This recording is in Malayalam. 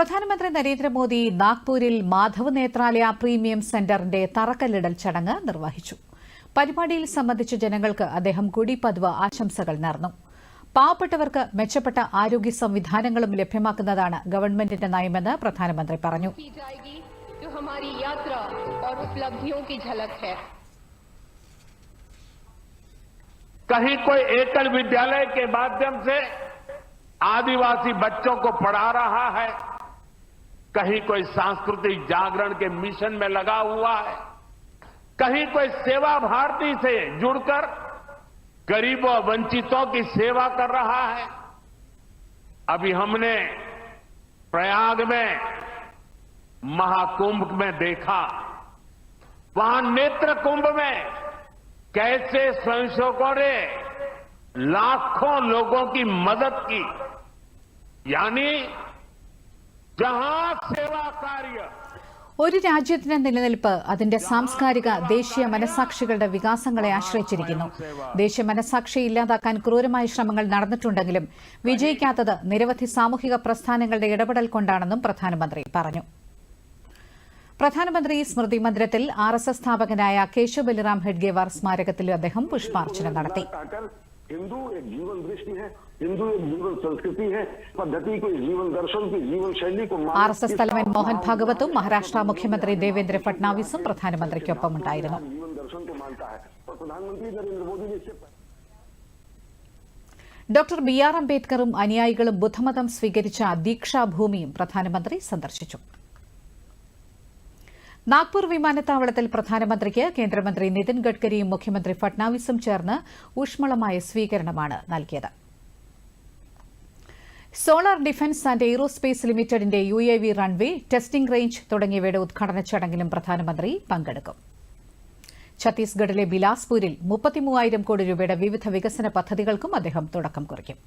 പ്രധാനമന്ത്രി നരേന്ദ്രമോദി നാഗ്പൂരിൽ മാധവ് നേത്രാലയ പ്രീമിയം സെന്ററിന്റെ തറക്കല്ലിടൽ ചടങ്ങ് നിർവഹിച്ചു പരിപാടിയിൽ സംബന്ധിച്ച ജനങ്ങൾക്ക് അദ്ദേഹം ഗുഡിപദ്വ ആശംസകൾ നേർന്നു പാവപ്പെട്ടവർക്ക് മെച്ചപ്പെട്ട ആരോഗ്യ സംവിധാനങ്ങളും ലഭ്യമാക്കുന്നതാണ് ഗവൺമെന്റിന്റെ നയമെന്ന് പ്രധാനമന്ത്രി പറഞ്ഞു की जाएगी जो हमारी यात्रा और उपलब्धियों की झलक है कहीं कोई एकल विद्यालय के माध्यम से आदिवासी बच्चों को पढ़ा रहा है कहीं कोई सांस्कृतिक जागरण के मिशन में लगा हुआ है, कहीं कोई सेवा भारती से जुड़कर गरीबों वंचितों की सेवा कर रहा है। अभी हमने प्रयाग में महाकुंभ में देखा, वहाँ नेत्र कुंभ में कैसे स्वयंसेवकों ने लाखों लोगों की मदद की, यानी ഒരു രാജ്യത്തിന്റെ നിലനിൽപ്പ് അതിന്റെ സാംസ്കാരിക ദേശീയ മനസാക്ഷികളുടെ വികാസങ്ങളെ ആശ്രയിച്ചിരിക്കുന്നു. ദേശീയ മനസാക്ഷി ഇല്ലാതാക്കാൻ ക്രൂരമായ ശ്രമങ്ങൾ നടന്നിട്ടുണ്ടെങ്കിലും വിജയിക്കാത്തത് നിരവധി സാമൂഹിക പ്രസ്ഥാനങ്ങളുടെ ഇടപെടൽ കൊണ്ടാണെന്നും പ്രധാനമന്ത്രി പറഞ്ഞു. പ്രധാനമന്ത്രി സ്മൃതി മന്ദിരത്തിൽ ആർ എസ് എസ് സ്ഥാപകനായ കേശവ് ബലിറാം ഹെഡ്ഗേവാർ സ്മാരകത്തിൽ അദ്ദേഹം പുഷ്പാർച്ചന നടത്തി. हिंदू एक जीवन दृष्टि है हिंदू एक जीवन संस्कृति है पद्धति को इस जीवन दर्शन की जीवन शैली को ആർ എസ് എസ് തലവൻ മോഹൻ ഭാഗവതും മഹാരാഷ്ട്ര മുഖ്യമന്ത്രി ദേവേന്ദ്ര ഫട്നാവിസും പ്രധാനമന്ത്രിക്കൊപ്പമുണ്ടായിരുന്നു जीवन दर्शन को मानता है और प्रधानमंत्री नरेंद्र मोदी ने इससे ഡോക്ടർ ബി ആർ അംബേദ്കറും അനുയായികളും ബുദ്ധമതം സ്വീകരിച്ച ദീക്ഷാഭൂമിയും പ്രധാനമന്ത്രി സന്ദർശിച്ചു നാഗ്പൂർ വിമാനത്താവളത്തിൽ പ്രധാനമന്ത്രിക്ക് കേന്ദ്രമന്ത്രി നിതിൻ ഗഡ്കരിയും മുഖ്യമന്ത്രി ഫട്നാവിസും ചേർന്ന് ഊഷ്മളമായ സ്വീകരണമാണ് നൽകിയത്. സോളാർ ഡിഫൻസ് ആന്റ് എയ്റോസ്പേസ് ലിമിറ്റഡിന്റെ U A V runway testing range തുടങ്ങിയവയുടെ ഉദ്ഘാടന ചടങ്ങിലും പ്രധാനമന്ത്രി പങ്കെടുക്കും. ഛത്തീസ്ഗഡിലെ ബിലാസ്പൂരിൽ മുപ്പത്തിമൂവായിരം കോടി രൂപയുടെ വിവിധ വികസന പദ്ധതികൾക്കും അദ്ദേഹം തുടക്കം കുറിക്കും.